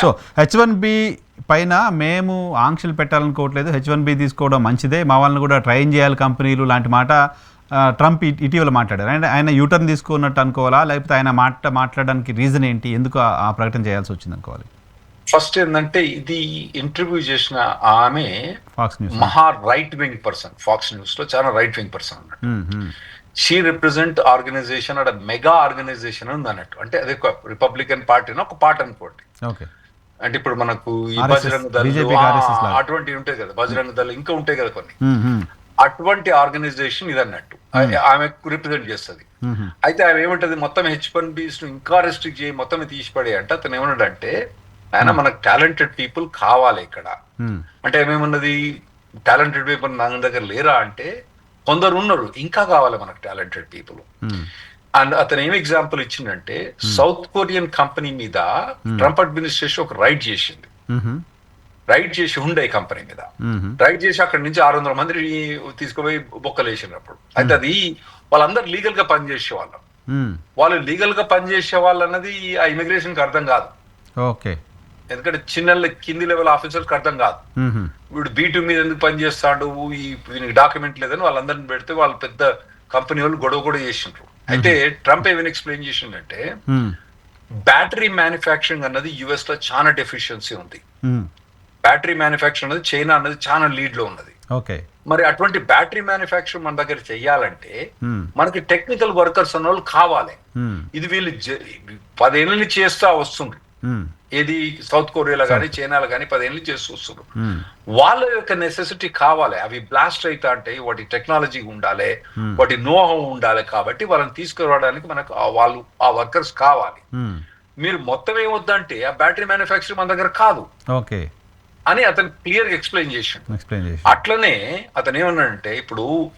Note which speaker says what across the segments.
Speaker 1: So H one B పైన మేము ఆంక్షలు పెట్టాలనుకోవట్లేదు. హెచ్ వన్ బి తీసుకోవడం మంచిదే. మా వాళ్ళని కూడా ట్రైన్ చేయాలి కంపెనీలు లాంటి మాట ట్రంప్ ఇటీవల మాట్లాడారు. అంటే ఆయన యూటర్న్ తీసుకున్నట్టు అనుకోవాలా? లేకపోతే ఆయన మాట మాట్లాడడానికి రీజన్ ఏంటి? ఎందుకు ఆ- ప్రకటన చేయాల్సి వచ్చింది అనుకోవాలి?
Speaker 2: ఫస్ట్ ఏంటంటే ఇది ఇంటర్వ్యూ చేసిన ఆమె
Speaker 1: ఫాక్స్ న్యూస్
Speaker 2: మహా రైట్ వింగ్ పర్సన్ ఫాక్స్ న్యూస్లో చాలా రైట్ వింగ్ పర్సన్ అన్నట్టు. షీ రిప్రజెంట్ ఆర్గనైజేషన్ అక్కడ మెగా ఆర్గనైజేషన్ ఉంది అన్నట్టు అంటే అదే రిపబ్లికన్ పార్టీని ఒక పార్ట్ అనుకోండి.
Speaker 1: ఓకే
Speaker 2: అంటే ఇప్పుడు మనకు ఈ బజరంగ దళ్. అటువంటి ఉంటాయి కదా బజరంగ దళ్ ఇంకా ఉంటాయి కదా కొన్ని. అటువంటి ఆర్గనైజేషన్ ఇది అన్నట్టు ఆమె రిప్రజెంట్ చేస్తుంది. అయితే ఆమె ఏమంటది మొత్తం హెచ్ వన్ బీస్ను ఇంకా రెస్ట్రిక్ట్ చేయి మొత్తం తీసి పడే అంటే. అతను ఏమన్నాడంటే ఆయన మనకు టాలెంటెడ్ పీపుల్ కావాలి ఇక్కడ. అంటే ఏమేమన్నది టాలెంటెడ్ పీపుల్ నా దగ్గర లేరా? అంటే కొందరు ఉన్నారు ఇంకా కావాలి మనకు టాలెంటెడ్ పీపుల్ అండ్ అతను ఏం ఎగ్జాంపుల్ ఇచ్చిందంటే సౌత్ కొరియన్ కంపెనీ మీద ట్రంప్ అడ్మినిస్ట్రేషన్ ఒక రైడ్ చేసింది. రైడ్ చేసి ఉండే కంపెనీ మీద. రైడ్ చేసి అక్కడి నుంచి ఆరు వందల మంది తీసుకుపోయి బొక్కలు వేసినప్పుడు. అయితే అది వాళ్ళందరూ లీగల్గా పనిచేసే వాళ్ళు వాళ్ళు లీగల్గా పనిచేసే వాళ్ళు అన్నది ఆ ఇమిగ్రేషన్కి అర్థం కాదు.
Speaker 1: ఓకే.
Speaker 2: ఎందుకంటే చిన్న కింది లెవెల్ ఆఫీసర్కి అర్థం కాదు. వీడు బీటు మీద ఎందుకు పనిచేస్తాడు? ఈ డాక్యుమెంట్ లేదని వాళ్ళందరిని పెడితే వాళ్ళు పెద్ద కంపెనీ వాళ్ళు గొడవ కూడా చేసిండ్రు. అయితే ట్రంప్ ఏమైనా ఎక్స్ప్లెయిన్ చేసిండంటే బ్యాటరీ మ్యానుఫ్యాక్చరింగ్ అన్నది యుఎస్లో చాలా డెఫిషియన్సీ ఉంది. బ్యాటరీ మ్యానుఫ్యాక్చరింగ్ అన్నది చైనా అన్నది చాలా లీడ్లో ఉన్నది.
Speaker 1: ఓకే.
Speaker 2: మరి అటువంటి బ్యాటరీ మ్యానుఫ్యాక్చరింగ్ మన దగ్గర చెయ్యాలంటే మనకి టెక్నికల్ వర్కర్స్ అన్న వాళ్ళు కావాలి ఇది వీళ్ళు జ- పదేళ్ళ నుంచి చేస్తా వస్తుండ్రు ఏది సౌత్ కొరియాలో కానీ చైనాలో కానీ పదేళ్ళ నుంచి చేస్తూ వస్తున్నారు. వాళ్ళ యొక్క నెసెసిటీ కావాలి. అవి బ్లాస్ట్ అవుతా అంటే వాటి టెక్నాలజీ ఉండాలి. వాటి నోహం ఉండాలి కాబట్టి వాళ్ళని తీసుకురావడానికి మనకు వాళ్ళు ఆ వర్కర్స్ కావాలి. మీరు మొత్తం ఏమొద్దంటే ఆ బ్యాటరీ మ్యానుఫ్యాక్చరింగ్ మన దగ్గర కాదు.
Speaker 1: ఓకే
Speaker 2: అని అతను క్లియర్ ఎక్స్ప్లెయిన్ చేసిండు
Speaker 1: చేసి
Speaker 2: అట్లనే అతను ఏమన్నాడంటే ఇప్పుడు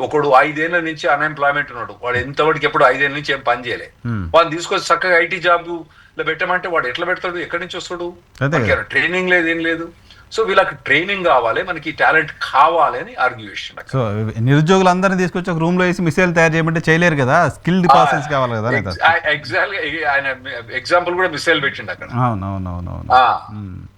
Speaker 2: ఒకడు ఐదేళ్ళ నుంచి అన్ఎంప్లాయ్మెంట్ ఉన్నాడు. వాడు ఎంతవరకు ఎప్పుడు ఐదేళ్ళ నుంచి ఏం పని చేయలే.
Speaker 1: Hmm.
Speaker 2: వాడిని తీసుకొచ్చి చక్కగా ఐటీ జాబ్ లో పెట్టమంటే వాడు ఎట్లా పెడతాడు? ఎక్కడి నుంచి వస్తాడు. ట్రైనింగ్ లేదు ఏం లేదు. సో వీళ్ళకి ట్రైనింగ్ కావాలి మనకి టాలెంట్ కావాలి అని ఆర్గ్యూ చేసిండు
Speaker 1: సో నిరుద్యోగులందరినీ తీసుకొచ్చి ఒక రూమ్లో వేసి మిసైల్ తయారు చేయమంటే చేయలేరు కదా? స్కిల్డ్ పర్సన్స్ కావాలి కదా లేదా
Speaker 2: ఎగ్జాక్ట్ ఆయన ఎగ్జాంపుల్ కూడా మిసైల్ పెట్టిండు అక్కడ.
Speaker 1: అవును